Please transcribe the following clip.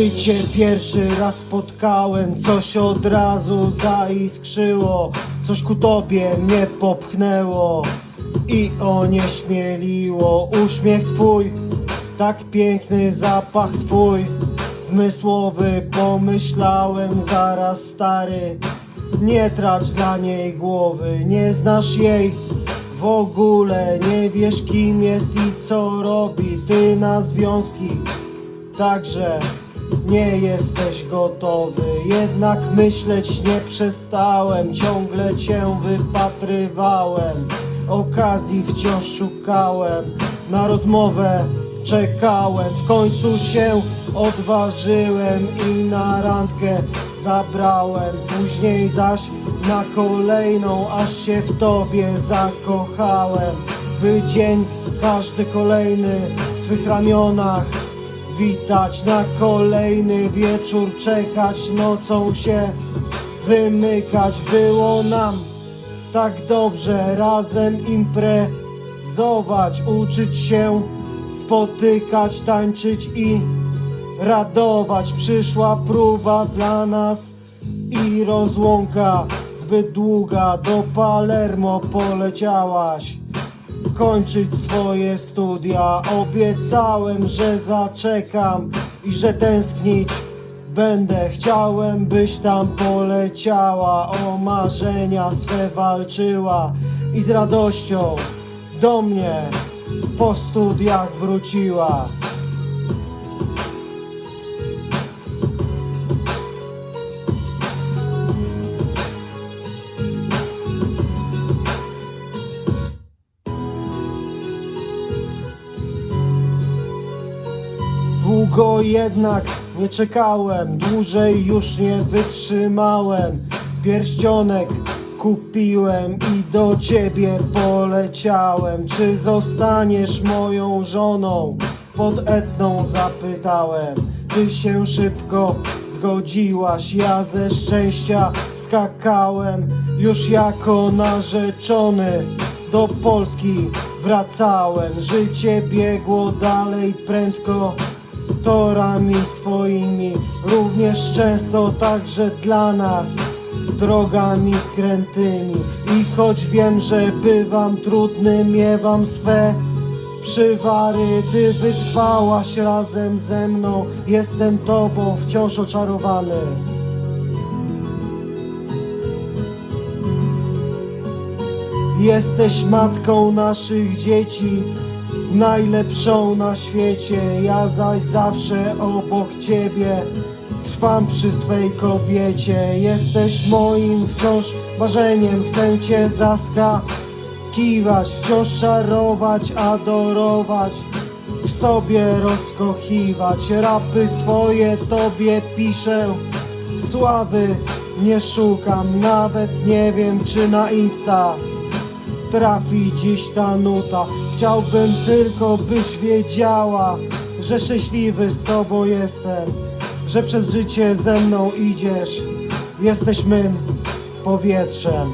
Gdy cię pierwszy raz spotkałem, coś od razu zaiskrzyło, coś ku tobie mnie popchnęło i onieśmieliło. Uśmiech twój, tak piękny zapach twój, zmysłowy pomyślałem zaraz stary. Nie tracz dla niej głowy, nie znasz jej w ogóle, nie wiesz kim jest i co robi. Ty na związki Także nie jesteś gotowy, jednak myśleć nie przestałem, ciągle cię wypatrywałem, okazji wciąż szukałem, na rozmowę czekałem, w końcu się odważyłem i na randkę zabrałem, później zaś na kolejną, aż się w tobie zakochałem, by dzień każdy kolejny w twych ramionach Witać na kolejny wieczór, czekać nocą się wymykać. Było nam tak dobrze razem imprezować, uczyć się, spotykać, tańczyć i radować. Przyszła próba dla nas i rozłąka zbyt długa. Do Palermo poleciałaś kończyć swoje studia. Obiecałem, że zaczekam i że tęsknić będę. Chciałem, byś tam poleciała, o marzenia swe walczyła i z radością do mnie po studiach wróciła. Długo jednak nie czekałem, dłużej już nie wytrzymałem. Pierścionek kupiłem i do ciebie poleciałem. Czy zostaniesz moją żoną? Pod etną zapytałem. Ty się szybko zgodziłaś, ja ze szczęścia skakałem. Już jako narzeczony do Polski wracałem. Życie biegło dalej prędko torami swoimi, również często także dla nas drogami krętymi. I choć wiem, że bywam trudny, miewam swe przywary, ty wytrwałaś razem ze mną, jestem tobą wciąż oczarowany. Jesteś matką naszych dzieci, najlepszą na świecie. Ja zaś zawsze obok ciebie trwam przy swej kobiecie. Jesteś moim wciąż marzeniem, chcę cię zaskakiwać, wciąż czarować, adorować. W sobie rozkochiwać, rapy swoje tobie piszę. Sławy nie szukam, nawet nie wiem czy na Insta trafi dziś ta nuta. Chciałbym tylko, byś wiedziała, że szczęśliwy z tobą jestem, że przez życie ze mną idziesz. Jesteś mym powietrzem.